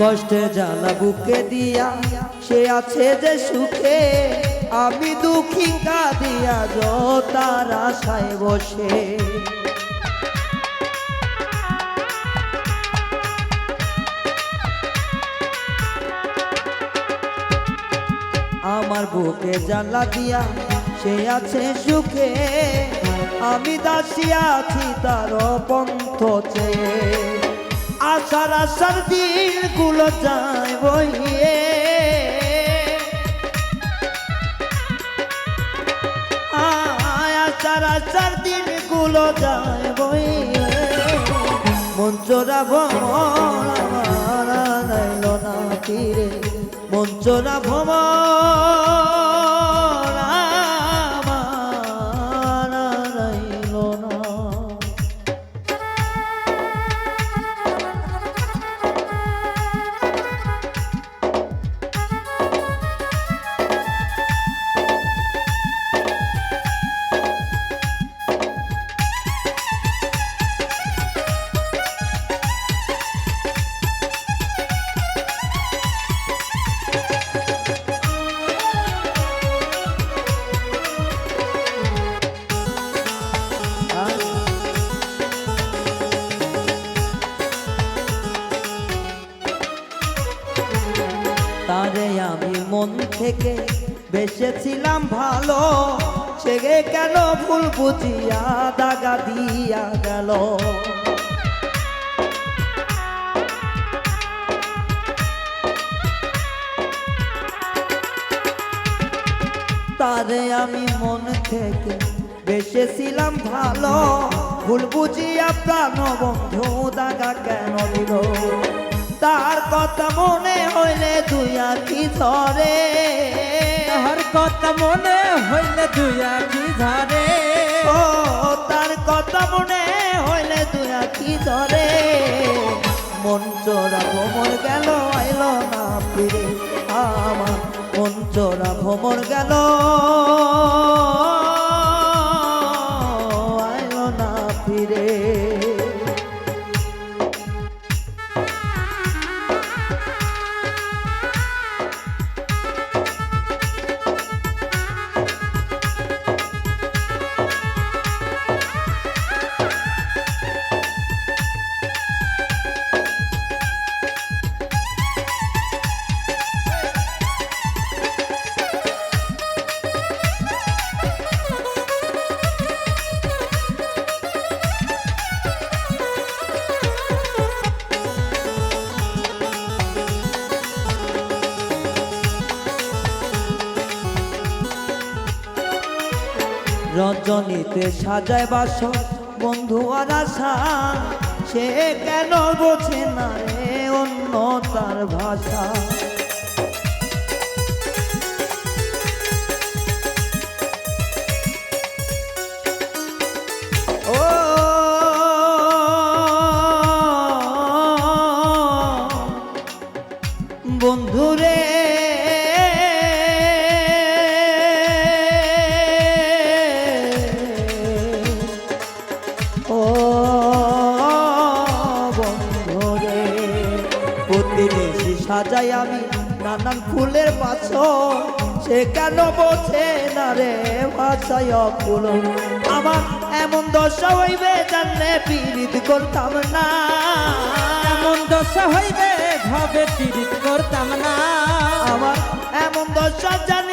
কষ্টে জ্বালা বুকে দিয়া, সে আছে যে সুখে। আমি দুঃখী কাঁদিয়া তার আশায় বসে। আমার বুকে জ্বালা দিয়া, সে আছে সুখে। আমি দাসিয়া আছি তার পন্থ চেয়ে। আশার আশার দিনগুলো যায় বইয়ে। আশার আশার দিনগুলো যায় বইয়ে। মন চোরা আমার নাইল না তীরে। মন চোরা মন থেকে বেসেছিলাম ভালো, সে কেন ভুল বুঝিয়া দাগা দিয়া গেল? তারে আমি মন থেকে বেসেছিলাম ভালো, ভুল বুঝিয়া প্রাণ বন্ধু দাগা কেন দিল তার কথা মনে হইলে তুই আঁকি ধরে? তাহার কথা মনে হইলে দুই আখি ধারে? ও তার কথা মনে হইলে তুই আঁকি ধরে? মন চোরা ভ্রমর গেল আইল না ফিরে। আমার মন চোরা ভ্রমর গেল আইল না ফিরে। রজনীতে সাজায় বাস বন্ধু আর আশা। সে কেন বোঝে না রে অন্য তার ভাষা? বন্ধুরে প্রতিবেশী সাজাই আমি। নানান ফুলের পাশ সে কেন বোঝে না রে ভাষায় ফুল আমার এমন দশা হইবে জানলে পীড়িত করতাম না। এমন দশা হইবে ভাবে পীড়িত করতাম না। আমার এমন দশা জানিলে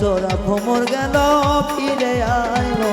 চোরা ভোমর গেল ফিরে আইল।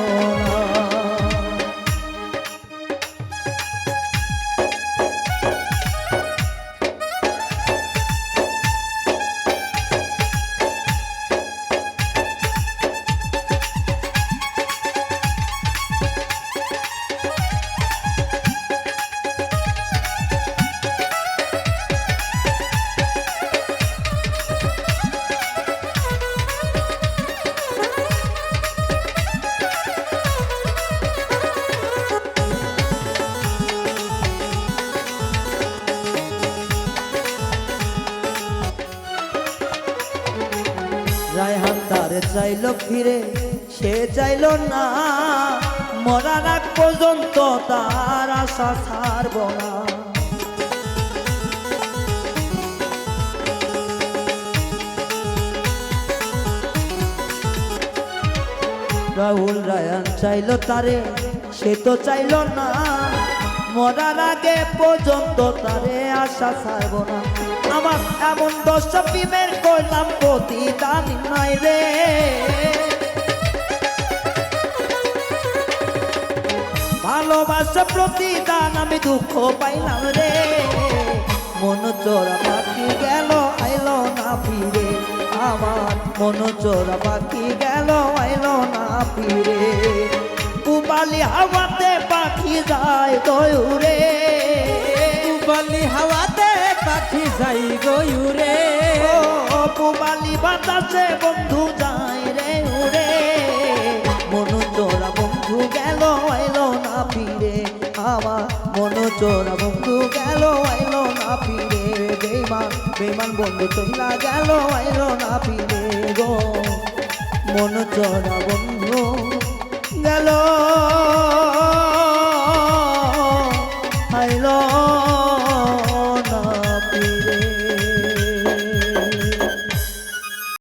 রায়হান তারে চাইল ফিরে, সে চাইল না। মরার আগ পর্যন্ত তার আশা ছাড়ব না। রাহুল, রায়ান চাইল তারে, সে তো চাইল না। মরার আগে পর্যন্ত তারে আশা ছাড়ব না। আমার এমন দশ প্রেমের করলাম প্রতিদান নাই রে। ভালোবাসা প্রতিদান আমি দুঃখ পাইলাম রে। মন চোরা পাখি গেল, আইল না ফিরে। আমার মন চোরা পাখি গেল, আইল না ফিরে। উবালি হাওয়াতে পাখি যায় দৌড়ে বলি হাওয়াতে পাখি যাই গয়ুরে। ও পুবালি বাতাসে বন্ধু যায় রে উড়ে। মন চোরা বন্ধু গেল আইলো না ফিরে। আমার মন চোরা বন্ধু গেল আইলো না ফিরে। বেমান বেমান বন্ধু চইলা গেল আইলো না ফিরে গো। মন চোরা বন্ধু গেল।